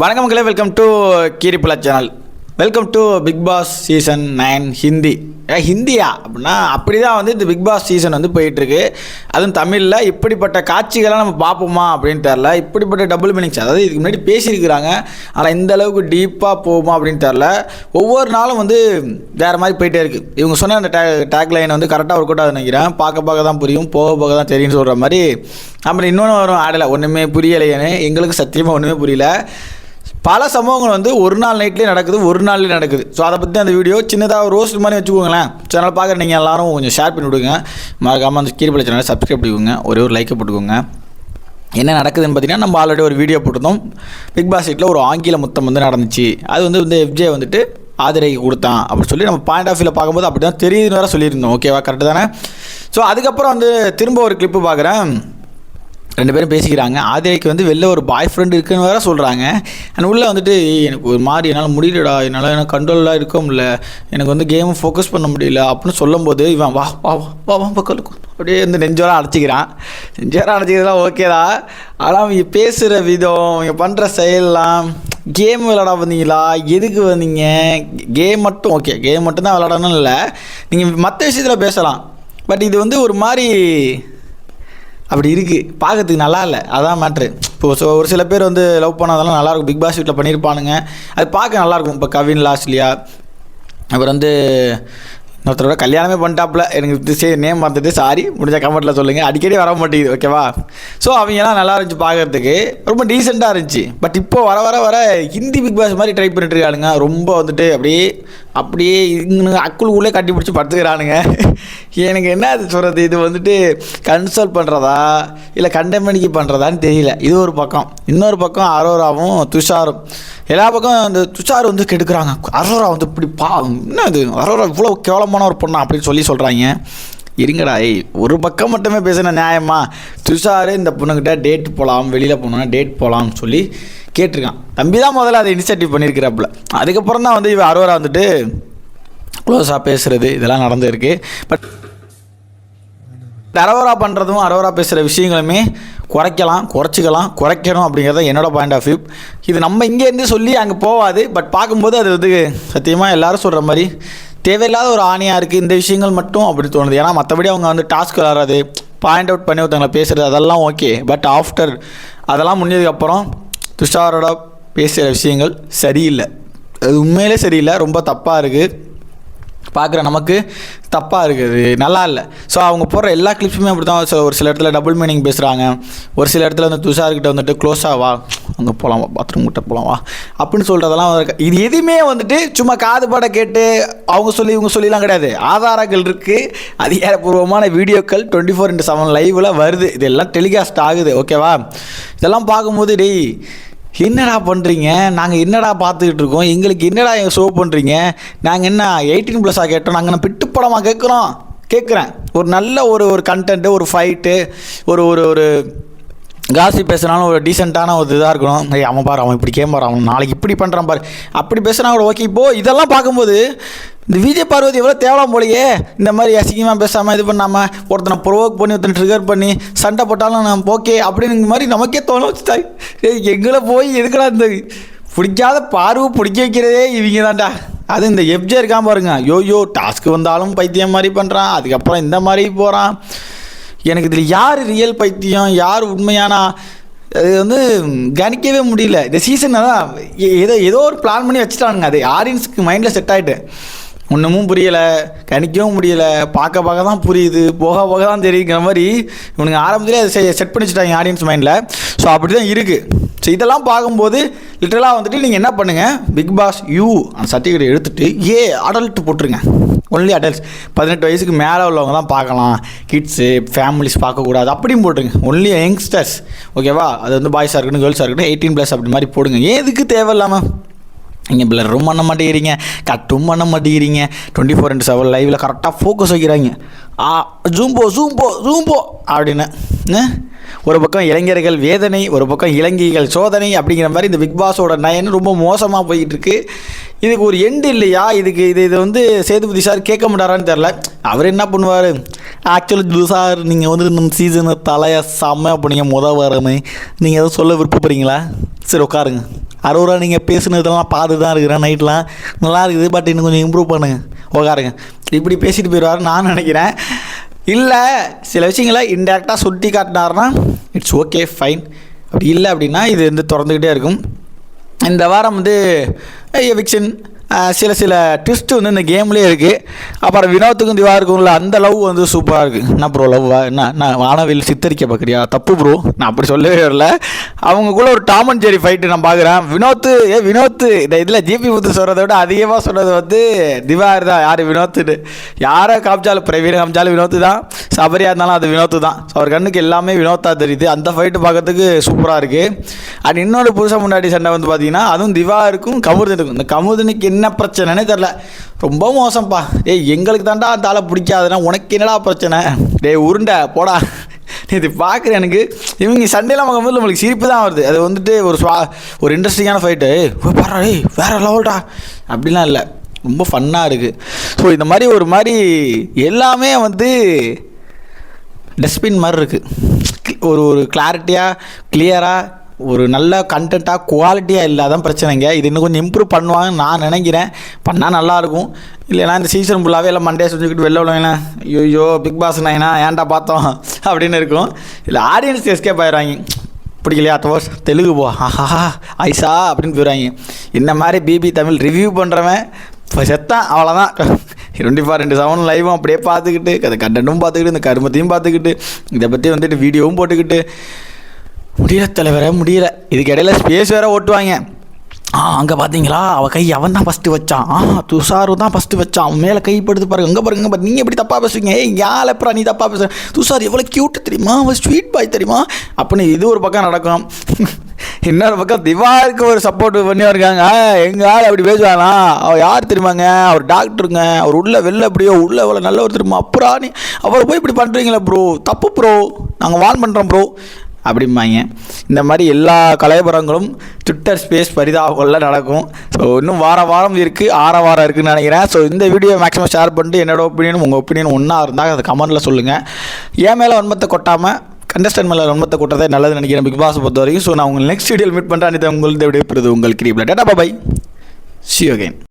வணக்கம் மக்களே welcome to Keeripula channel welcome to Bigg Boss season nine Hindi ஹிந்தியா? அப்படின்னா அப்படி தான் வந்து இந்த பிக் பாஸ் சீசன் வந்து போயிட்டுருக்கு. அதுவும் தமிழில் இப்படிப்பட்ட காட்சிகள்லாம் நம்ம பார்ப்போமா அப்படின்னு தெரில இப்படிப்பட்ட டபுள் மீனிங்ஸ் அதாவது இதுக்கு முன்னாடி பேசியிருக்கிறாங்க. ஆனால் இந்த அளவுக்கு டீப்பாக போகுமா அப்படின்னு தெரில ஒவ்வொரு நாளும் வந்து வேறு மாதிரி போயிட்டே இருக்குது இவங்க சொன்ன அந்த டே டேக் லைன் வந்து கரெக்டாக ஒர்க் அவுட் ஆகுது நினைக்கிறேன். பார்க்க பார்க்க தான் புரியும் போக போக தான் தெரியும்னு சொல்கிற மாதிரி. அப்புறம் இன்னொன்று வரும் ஆடலை. ஒன்றுமே புரியலையேன்னு. எங்களுக்கு சத்தியமாக ஒன்றுமே புரியல. பல சம்பவங்கள் வந்து ஒரு நாள் நைட்லேயே நடக்குது ஒரு நாள்லேயே நடக்குது. ஸோ அதை பற்றி அந்த வீடியோ சின்னதாக ஒரு ரோஸ்ட் மாதிரி வச்சுக்கோங்களேன். சேனல் பார்க்குற நீங்கள் எல்லாரும் கொஞ்சம் ஷேர் பண்ணி விடுங்க. மறக்காமல் அந்த கீழ்பல சேனலை சப்ஸ்கிரைப் பண்ணிக்கோங்க ஒரே ஒரு லைக்கை போட்டுக்கோங்க. என்ன நடக்குதுன்னு பார்த்தீங்கன்னா நம்ம ஆல்ரெடி ஒரு வீடியோ போட்டிருந்தோம். பிக் பாஸ்கெட்டில் ஒரு ஆங்கில முத்தம் வந்து நடந்துச்சு. அது வந்து வந்து எஃப்ஜே வந்துட்டு ஆதரவு கொடுத்தான் அப்படின்னு சொல்லி நம்ம பாயிண்ட் ஆஃப் வியூவில் பார்க்கும்போது அப்படி தான் தெரியுதுன்னு வேறு சொல்லியிருந்தோம். ஓகேவா கரெக்டு தானே? ஸோ அதுக்கப்புறம் வந்து திரும்ப ஒரு கிளிப்பு பார்க்குறேன். ரெண்டு பேரும் பேசிக்கிறாங்க. ஆதிரைக்கு வந்து வெளில ஒரு பாய் ஃப்ரெண்ட் இருக்குன்னு வேற சொல்கிறாங்க அண்ட் உள்ளே வந்துட்டு எனக்கு ஒரு மாதிரி என்னால் முடியலடா. என்னால் எனக்கு கண்ட்ரோலாக இருக்க முடியல. எனக்கு வந்து கேமை ஃபோக்கஸ் பண்ண முடியல. அப்படின்னு சொல்லும்போது இவன் வா வா வா வா வா பக்கம் அப்படியே வந்து நெஞ்சோரம் அடைச்சிக்கிறான். நெஞ்சோரம் அடைச்சிக்கிறதுலாம் ஓகே தான். ஆனால் அவங்க பேசுகிற விதம் அவங்க பண்ணுற செயல்லாம் கேம் விளாட வந்தீங்களா? எதுக்கு வந்தீங்க? கேம் மட்டும் ஓகே கேம் மட்டும் தான் விளாடணும் இல்லை. நீங்கள் மற்ற விஷயத்தில் பேசலாம். பட் இது வந்து ஒரு மாதிரி அப்படி இருக்குது பார்க்கறதுக்கு நல்லா இல்லை. அதான் மேட்ரு இப்போ ஸோ ஒரு சில பேர் வந்து லவ் பண்ணாதெல்லாம் நல்லாயிருக்கும் பிக் பாஸ் வீட்டில் பண்ணியிருப்பானுங்க அது பார்க்க நல்லாயிருக்கும் இப்போ கவின் லாஸ்ட்லியா அப்புறம் வந்து இன்னொருத்தரோட கல்யாணமே பண்ணிட்டாப்புல. எனக்கு சரி நேம் பார்த்துட்டு சாரி முடிஞ்ச கமெண்ட்டில் சொல்லுங்கள் அடிக்கடி வர மாட்டேங்குது ஓகேவா ஸோ அவங்கெல்லாம் நல்லா இருந்துச்சு பார்க்கறதுக்கு ரொம்ப டீசெண்டாக இருந்துச்சு. பட் இப்போ வர வர வர ஹிந்தி பிக் பாஸ் மாதிரி ட்ரை பண்ணிட்டு இருக்கானுங்க. ரொம்ப வந்துட்டு அப்படியே அப்படியே இங்கே அக்குள் உள்ளே கட்டி பிடிச்சி படுத்துக்கிறானுங்க. எனக்கு என்ன அது சொல்கிறது இது வந்துட்டு கன்சல்ட் பண்ணுறதா இல்லை கண்டமணிக்கு பண்ணுறதான்னு தெரியல. இது ஒரு பக்கம். இன்னொரு பக்கம் அரோராவும் துஷாரும். எல்லா பக்கம் அந்த துஷார் வந்து கெடுக்குறாங்க. அரோரா வந்து இப்படி பா என்ன அது அரோரா இவ்வளோ கேவலமான ஒரு பொண்ணா அப்படின்னு சொல்லி சொல்கிறாங்க இருங்கடா ஏய் ஒரு பக்கம் மட்டுமே பேசின நியாயமா? துஷார் இந்த பொண்ணுக்கிட்ட டேட் போகலாம் வெளியில் போனோன்னா டேட் போகலாம்னு சொல்லி கேட்டிருக்கான். தம்பி தான் முதல்ல அதை இனிஷியேட்டிவ் பண்ணியிருக்கிறாப்புல அதுக்கப்புறம் தான் வந்து இவன் அரோரா வந்துட்டு க்ளோஸாக பேசுகிறது இதெல்லாம் நடந்திருக்கு. பட் அரோரா பண்ணுறதும் அரவரா பேசுகிற விஷயங்களுமே குறைக்கலாம் குறைச்சிக்கலாம் குறைக்கணும் அப்படிங்கிறத என்னோட பாயிண்ட் ஆஃப் வியூ இது நம்ம இங்கேருந்து சொல்லி அங்கே போகாது பட் பார்க்கும்போது அது வந்து சத்தியமாக எல்லோரும் சொல்கிற மாதிரி தேவையில்லாத ஒரு ஆணையாக இருக்குது இந்த விஷயங்கள் மட்டும் அப்படி தோணுது. ஏன்னா மற்றபடி அவங்க வந்து டாஸ்க் வராது பாயிண்ட் அவுட் பண்ணி ஒருத்தவங்களை பேசுகிறது அதெல்லாம் ஓகே பட் ஆஃப்டர் அதெல்லாம் முடிஞ்சதுக்கப்புறம் துஷாரோட பேசுகிற விஷயங்கள் சரியில்லை. அது உண்மையிலே சரியில்லை. ரொம்ப தப்பாக இருக்குது பார்க்குற நமக்கு தப்பாக இருக்குது. நல்லா இல்லை. ஸோ அவங்க போடுற எல்லா கிளிப்ஸுமே அப்படி தான் ஒரு சில இடத்துல டபுள் மீனிங் பேசுகிறாங்க ஒரு சில இடத்துல வந்து துஷார்கிட்ட வந்துட்டு க்ளோஸாக வா. அங்கே போகலாம் பாத்ரூம் கிட்ட போகலாம் வா. அப்படின்னு சொல்கிறதெல்லாம் இது எதுவுமே வந்துட்டு சும்மா காது பாட கேட்டு அவங்க சொல்லி இவங்க சொல்லிலாம் கிடையாது. ஆதாரங்கள் இருக்குது அதிகாரப்பூர்வமான வீடியோக்கள் டுவெண்ட்டி ஃபோர் இன்ட்டு செவன் லைவில் வருது. இதெல்லாம் டெலிகாஸ்ட் ஆகுது. ஓகேவா இதெல்லாம் பார்க்கும்போது டேய் என்னடா பண்ணுறீங்க நாங்கள் என்னடா பார்த்துக்கிட்டு இருக்கோம்? எங்களுக்கு என்னடா ஷோ பண்ணுறீங்க நாங்கள் என்ன எயிட்டீன் ப்ளஸ்ஸாக கேட்டோம். நாங்கள் என்ன பிட்டு படமாக கேட்குறோம்? கேட்குறேன். ஒரு நல்ல ஒரு ஒரு கண்டென்ட்டு ஒரு ஃபைட்டு ஒரு ஒரு ஒரு காசி பேசுனாலும் ஒரு டீசெண்டான ஒரு இதாக இருக்கணும். ஐய் அவன் பாரு அவன் இப்படி கேம்பார். அவன் நாளைக்கு இப்படி பண்ணுறான் பாரு. அப்படி பேசுனா கூட ஓகே இப்போது இதெல்லாம் பார்க்கும்போது இந்த விஜய் பார்வதி எவ்வளோ தேவலாம் போலையே இந்த மாதிரி அசிங்கமாக பேசாமல் இது பண்ணாமல் ஒருத்தனை ப்ரொவோக் பண்ணி ஒருத்தனை ட்ரிகர் பண்ணி சண்டை போட்டாலும் நம்ம ஓகே அப்படின்னு மாதிரி நமக்கே தோணும். வச்சுட்டா ஏய் எங்களை போய் எதுக்குடா இந்த பிடிக்காத பார்வை பிடிக்க வைக்கிறதே இவங்க தான்டா. அது இந்த எப்ஜே இருக்கான் பாருங்க. யோயோ டாஸ்க்கு வந்தாலும் பைத்தியம் மாதிரி பண்ணுறான் அதுக்கப்புறம் இந்த மாதிரி போகிறான் எனக்கு இதில் யார் ரியல் பைத்தியம்? யார் உண்மையான? அது வந்து கணிக்கவே முடியல. இந்த சீசன் தான் ஏ- ஏதோ ஏதோ ஒரு பிளான் பண்ணி வச்சுட்டானுங்க. அது ஆடியன்ஸுக்கு மைண்டில் செட் ஆகிட்டு ஒன்றுமும் புரியலை கணிக்கவும் முடியலை பார்க்க பார்க்க தான் புரியுது போக போக தான் தெரியுங்கிற மாதிரி இவனுங்க ஆரம்பத்திலே அதை செட் பண்ணி வச்சுட்டாங்க ஆடியன்ஸ் மைண்டில் ஸோ அப்படி தான் இருக்குது ஸோ இதெல்லாம் பார்க்கும்போது லிட்டரலாக வந்துட்டு நீங்கள் என்ன பண்ணுங்கள் பிக் பாஸ் யூ அந்த சர்டிஃபிகேட் எடுத்துகிட்டு ஏ அடல்ட் போட்டுருங்க. ஒன்லி அடல்ட்ஸ் பதினெட்டு வயசுக்கு மேலே உள்ளவங்க தான் பார்க்கலாம். கிட்ஸு ஃபேமிலிஸ் பார்க்கக்கூடாது. அப்படியும் போட்டுருங்க. ஒன்லி யங்ஸ்டர்ஸ் ஓகேவா அது வந்து பாய்ஸாக இருக்கட்டும் கேர்ள்ஸாக இருக்கட்டும் எயிட்டீன் ப்ளஸ் அப்படி மாதிரி போடுங்க. ஏன் இதுக்கு தேவையில்லாமல் நீங்கள் பிளரும் பண்ண மாட்டேங்கிறீங்க கட்டும் பண்ண மாட்டேங்கிறீங்க. டுவெண்ட்டி ஃபோர் இன்ட்டு செவன் லைவில் கரெக்டாக ஃபோக்கஸ் வைக்கிறாங்க. ஆ ஜூம் போ ஜூம் போ ஜூம் போ அப்படின்னு. ஒரு பக்கம் இளைஞர்கள் வேதனை ஒரு பக்கம் இலங்கைகள் சோதனை அப்படிங்கிற மாதிரி இந்த பிக் பாஸோட நயன் ரொம்ப மோசமாக போயிட்டு இருக்கு இதுக்கு ஒரு எண்டு இல்லையா? இதுக்கு இது இது வந்து சேதுபதி சார் கேட்க மாட்டாரான்னு தெரில அவர் என்ன பண்ணுவார்? ஆக்சுவலி சார் நீங்கள் வந்து நம்ம சீசனை தலையை செம்ம பண்ணீங்க முத வரமே. நீங்கள் எதுவும் சொல்ல விருப்பப்படுறீங்களா? சரி உட்காருங்க. அறுபது ரூபா நீங்கள் பேசுனதெல்லாம் பார்த்து தான் இருக்கிறேன் நைட்லாம். நல்லா இருக்குது பட் இன்னும் கொஞ்சம் இம்ப்ரூவ் பண்ணுங்க. உட்காருங்க இப்படி பேசிட்டு போயிடுவார் நான் நினைக்கிறேன். இல்லை சில விஷயங்களை இன்டெரக்டாக சுட்டி காட்டினாருன்னா இட்ஸ் ஓகே ஃபைன் அப்படி இல்லை அப்படின்னா இது வந்து திறந்துக்கிட்டே இருக்கும். இந்த வாரம் வந்து எவிக்ஷன் சில சில ட்விஸ்ட்டு வந்து இந்த கேம்லேயே இருக்குது அப்புறம் வினோத்துக்கும் திவா இருக்கும்ல அந்த லவ் வந்து சூப்பராக இருக்குது என்ன ப்ரோ லவ்வா என்ன நான் வானவில் சித்தரிக்க பார்க்குறியா? தப்பு ப்ரோ நான் அப்படி சொல்லவே வரல. அவங்கக்குள்ள ஒரு டாம் அண்ட் ஜெரி ஃபைட்டு நான் பார்க்குறேன். வினோத்து ஏ வினோத்து. இந்த இதில் ஜிபி முத்து சொல்கிறத விட அதிகமாக சொல்கிறது வந்து திவார் தான். யார் வினோத்துன்னு? யாரை காமிச்சாலும் பிரவீன் காமிச்சாலும் வினோத்து தான். சபரியாக இருந்தாலும் அது வினோத்து தான். ஸோ அவர் கண்ணுக்கு எல்லாமே வினோத்தா தெரியுது. அந்த ஃபைட்டு பார்க்கறதுக்கு சூப்பராக இருக்குது அண்ட் இன்னொரு புதுசாக முன்னாடி சண்டை வந்து பார்த்தீங்கன்னா அதுவும் திவா இருக்கும் கமுதனுக்கும் இந்த கமுதனுக்கு என்ன பிரச்சனைனே தெரில ரொம்ப மோசம்ப்பா ஏய் எங்களுக்கு தாண்டா அந்த ஆளை பிடிக்காதுன்னா உனக்கு என்னடா பிரச்சனை? டேய் உருண்டை போடா. இது பார்க்குறேன் எனக்கு. இவங்க சண்டையெல்லாம் பார்க்கும்போது நம்மளுக்கு சிரிப்பு தான் வருது. அது வந்துட்டு ஒரு ஸ்வா ஒரு இன்ட்ரெஸ்டிங்கான ஃபைட்டு பாரா ஏய் வேறு லெவல்டா. அப்படிலாம் இல்லை. ரொம்ப ஃபன்னாக இருக்குது ஸோ இந்த மாதிரி ஒரு மாதிரி எல்லாமே வந்து டஸ்ட்பின் மாதிரி இருக்குது ஒரு ஒரு கிளாரிட்டியாக கிளியராக ஒரு நல்ல கண்டென்ட்டாக குவாலிட்டியாக இல்லாதான் பிரச்சனைங்க. இது இன்னும் கொஞ்சம் இம்ப்ரூவ் பண்ணுவாங்கன்னு நான் நினைக்கிறேன். பண்ணால் நல்லாயிருக்கும். இல்லைனா இந்த சீசன் ஃபுல்லாகவே எல்லாம் மண்டே செஞ்சுக்கிட்டு வெளில விடுவாங்க ஐயோ பிக் பாஸ் நாயினா ஏன்டா பார்த்தோம்? அப்படின்னு இருக்கும். இல்லை ஆடியன்ஸ் எஸ்கேப் ஆயிடுவாங்க. பிடிக்கலையா தோஸ் தெலுங்கு போ. ஆஹா ஐசா அப்படின்னு போயிடுவாங்க. இந்த மாதிரி பிபி தமிழ் ரிவ்யூ பண்ணுறவன் இப்போ செத்தான். அவ்வளோதான் டுவெண்ட்டி ஃபோர் ரெண்டு செவன் லைவும் அப்படியே பார்த்துக்கிட்டு அதை கண்டென்ட்டும் பார்த்துக்கிட்டு இந்த கருமத்தையும் பார்த்துக்கிட்டு இதை பற்றி வந்துட்டு வீடியோவும் போட்டுக்கிட்டு முடியல தலைவரே முடியல. இதுக்கு இடையில ஸ்பேஸ் வேற ஓட்டுவாங்க. ஆ அங்கே பார்த்தீங்களா அவள் கை அவன் தான் ஃபஸ்ட்டு வச்சான் ஆ துஷாரு தான் ஃபஸ்ட்டு வச்சான் அவன் மேலே கைப்படுத்து பாருங்க. அங்கே பாருங்க பாரு நீங்கள் எப்படி தப்பாக பேசுவீங்க? ஏ யாழ் எப்பறம் நீ தப்பாக பேசுற? துஷார் எவ்வளோ க்யூட்டு தெரியுமா? அவன் ஸ்வீட் பாய் தெரியுமா? அப்படின்னு இது ஒரு பக்கம் நடக்கும். இன்னொரு பக்கம் திவாருக்கு ஒரு சப்போர்ட் பண்ணி இருக்காங்க. எங்கள் ஆள் அப்படி பேசுவானா? அவர் யார் தெரியுமாங்க? அவர் டாக்டருங்க அவர் உள்ள வெளில எப்படியோ உள்ள எவ்வளோ ஒரு தெரியுமா? அப்புறம் நீ அவரை போய் இப்படி பண்ணுறீங்களா ப்ரோ தப்பு ப்ரோ நாங்கள் வான் பண்ணுறோம் ப்ரோ அப்படிம்பாங்க. இந்த மாதிரி எல்லா கலைபுரங்களும் ட்விட்டர் ஸ்பேஸ் பரிதாபங்களில் நடக்கும். ஸோ இன்னும் வார வாரம் இருக்குது ஆற வாரம் இருக்குதுன்னு நினைக்கிறேன். ஸோ இந்த வீடியோ மேக்ஸிமம் ஷேர் பண்ணிட்டு என்னோடய ஒப்பீனியன் உங்கள் ஒப்பீனியன் ஒன்றா இருந்தால் அதை கமெண்ட்டில் சொல்லுங்கள் என் மேலே வன்மத்தை கொட்டாமல் கண்டஸ்டன் மேலே வன்மத்தை கொட்டதே நல்லது நினைக்கிறேன் பிக் பாஸ் பொறுத்த வரைக்கும் ஸோ நான் உங்கள் நெக்ஸ்ட் வீடியோ மீட் பண்ணுறேன் இது உங்களுக்கு விடைபெறுது உங்கள் கிரீப்ல. Tata bye see again